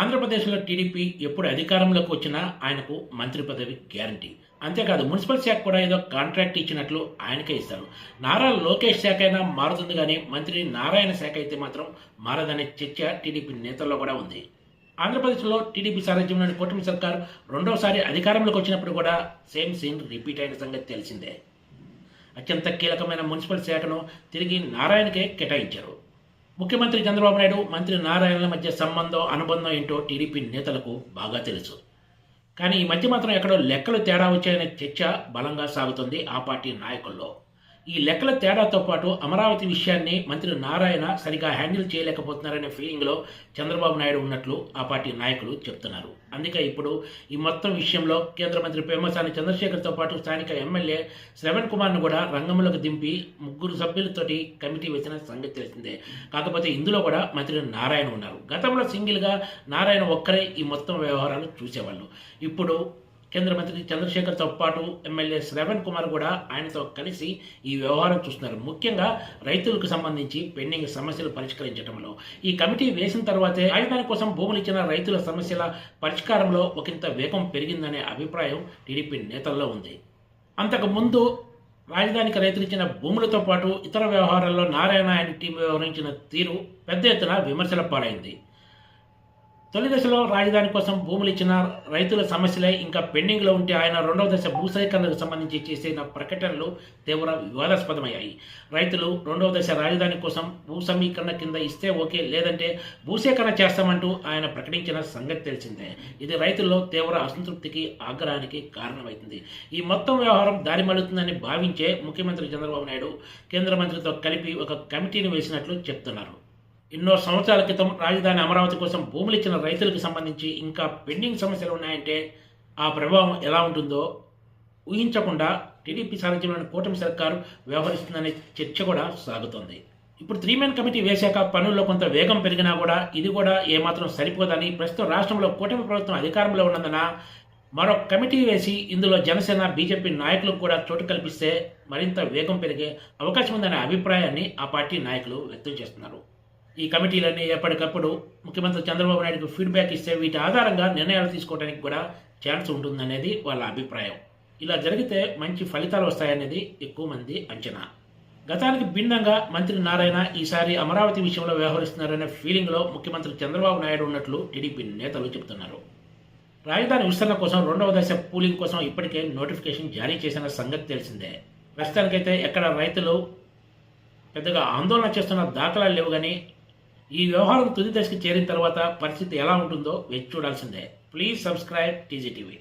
ఆంధ్రప్రదేశ్లో టీడీపీ ఎప్పుడు అధికారంలోకి వచ్చినా ఆయనకు మంత్రి పదవి గ్యారంటీ. అంతేకాదు మున్సిపల్ శాఖ కూడా ఏదో కాంట్రాక్ట్ ఇచ్చినట్లు ఆయనకే ఇస్తారు. నారా లోకేష్ శాఖ అయినా మారుతుంది కానీ మంత్రి నారాయణ శాఖ అయితే మాత్రం మారదనే చర్చ టీడీపీ నేతల్లో కూడా ఉంది. ఆంధ్రప్రదేశ్లో టీడీపీ సారథ్యంలోని కూటమి సర్కార్ రెండవసారి అధికారంలోకి వచ్చినప్పుడు కూడా సేమ్ సీన్ రిపీట్ అయిన సంగతి తెలిసిందే. అత్యంత కీలకమైన మున్సిపల్ శాఖను తిరిగి నారాయణకే కేటాయించారు. ముఖ్యమంత్రి చంద్రబాబు నాయుడు మంత్రి నారాయణల మధ్య సంబంధం అనుబంధం ఏంటో టీడీపీ నేతలకు బాగా తెలుసు. కానీ ఈ మధ్య మాత్రం ఎక్కడో లెక్కలు తేడా వచ్చాయనే చర్చ బలంగా సాగుతుంది ఆ పార్టీ నాయకుల్లో. ఈ లెక్కల తేడాతో పాటు అమరావతి విషయాన్ని మంత్రి నారాయణ సరిగా హ్యాండిల్ చేయలేకపోతున్నారనే ఫీలింగ్లో చంద్రబాబు నాయుడు ఉన్నట్లు ఆ పార్టీ నాయకులు చెప్తున్నారు. అందుకే ఇప్పుడు ఈ మొత్తం విషయంలో కేంద్ర మంత్రి పేమసాని చంద్రశేఖర్తో పాటు స్థానిక ఎమ్మెల్యే శ్రవణ్ కుమార్ను కూడా రంగంలోకి దింపి ముగ్గురు సభ్యులతోటి కమిటీ వేసిన సంగతి తెలిసిందే. కాకపోతే ఇందులో కూడా మంత్రి నారాయణ ఉన్నారు. గతంలో సింగిల్గా నారాయణ ఒక్కరే ఈ మొత్తం వ్యవహారాలు చూసేవాళ్ళు. ఇప్పుడు కేంద్ర మంత్రి చంద్రశేఖర్తో పాటు ఎమ్మెల్యే శ్రవణ్ కుమార్ కూడా ఆయనతో కలిసి ఈ వ్యవహారం చూస్తున్నారు. ముఖ్యంగా రైతులకు సంబంధించి పెండింగ్ సమస్యలు పరిష్కరించడంలో ఈ కమిటీ వేసిన తర్వాతే రాజధాని కోసం భూములు ఇచ్చిన రైతుల సమస్యల పరిష్కారంలో ఒకంత వేగం పెరిగిందనే అభిప్రాయం టీడీపీ నేతల్లో ఉంది. అంతకుముందు రాజధానికి రైతులు ఇచ్చిన భూములతో పాటు ఇతర వ్యవహారాల్లో నారాయణ ఆయన టీం వ్యవహరించిన తీరు పెద్ద ఎత్తున విమర్శల పాలైంది. తొలి దశలో రాజధాని కోసం భూములు ఇచ్చిన రైతుల సమస్యలే ఇంకా పెండింగ్లో ఉంటే ఆయన రెండవ దశ భూసేకరణకు సంబంధించి చేసిన ప్రకటనలు తీవ్ర వివాదాస్పదమయ్యాయి. రైతులు రెండవ దశ రాజధాని కోసం భూ సమీకరణ కింద ఇస్తే ఓకే లేదంటే భూసేకరణ చేస్తామంటూ ఆయన ప్రకటించిన సంగతి తెలిసిందే. ఇది రైతుల్లో తీవ్ర అసంతృప్తికి ఆగ్రహానికి కారణమవుతుంది ఈ మొత్తం వ్యవహారం దారిమలుతుందని భావించే ముఖ్యమంత్రి చంద్రబాబు నాయుడు కేంద్ర మంత్రితో కలిపి ఒక కమిటీని వేసినట్లు చెప్తున్నారు. ఎన్నో సంవత్సరాల క్రితం రాజధాని అమరావతి కోసం భూములు ఇచ్చిన రైతులకు సంబంధించి ఇంకా పెండింగ్ సమస్యలు ఉన్నాయంటే ఆ ప్రభావం ఎలా ఉంటుందో ఊహించకుండా టీడీపీ సారథ్యంలోని కూటమి సర్కారు వ్యవహరిస్తుందనే చర్చ కూడా సాగుతోంది. ఇప్పుడు త్రీ మెన్ కమిటీ వేశాక పనుల్లో కొంత వేగం పెరిగినా కూడా ఇది కూడా ఏమాత్రం సరిపోదని ప్రస్తుతం రాష్ట్రంలో కూటమి ప్రభుత్వం అధికారంలో ఉన్నందున మరో కమిటీ వేసి ఇందులో జనసేన బీజేపీ నాయకులకు కూడా చోటు కల్పిస్తే మరింత వేగం పెరిగే అవకాశం ఉందనే అభిప్రాయాన్ని ఆ పార్టీ నాయకులు వ్యక్తం చేస్తున్నారు. ఈ కమిటీలన్నీ ఎప్పటికప్పుడు ముఖ్యమంత్రి చంద్రబాబు నాయుడుకు ఫీడ్బ్యాక్ ఇస్తే వీటి ఆధారంగా నిర్ణయాలు తీసుకోవడానికి కూడా ఛాన్స్ ఉంటుందనేది వాళ్ళ అభిప్రాయం. ఇలా జరిగితే మంచి ఫలితాలు వస్తాయనేది ఎక్కువ మంది అంచనా. గతానికి భిన్నంగా మంత్రి నారాయణ ఈసారి అమరావతి విషయంలో వ్యవహరిస్తున్నారనే ఫీలింగ్లో ముఖ్యమంత్రి చంద్రబాబు నాయుడు ఉన్నట్లు టీడీపీ నేతలు చెబుతున్నారు. రాజధాని విస్తరణ కోసం రెండవ దశ పూలింగ్ కోసం ఇప్పటికే నోటిఫికేషన్ జారీ చేసిన సంగతి తెలిసిందే. ప్రస్తుతానికైతే ఎక్కడ రైతులు పెద్దగా ఆందోళన చేస్తున్న దాఖలాలు లేవు కానీ ఈ వ్యవహారం తుది దశకు చేరిన తర్వాత పరిస్థితి ఎలా ఉంటుందో వేచి చూడాల్సిందే. Please subscribe TGTV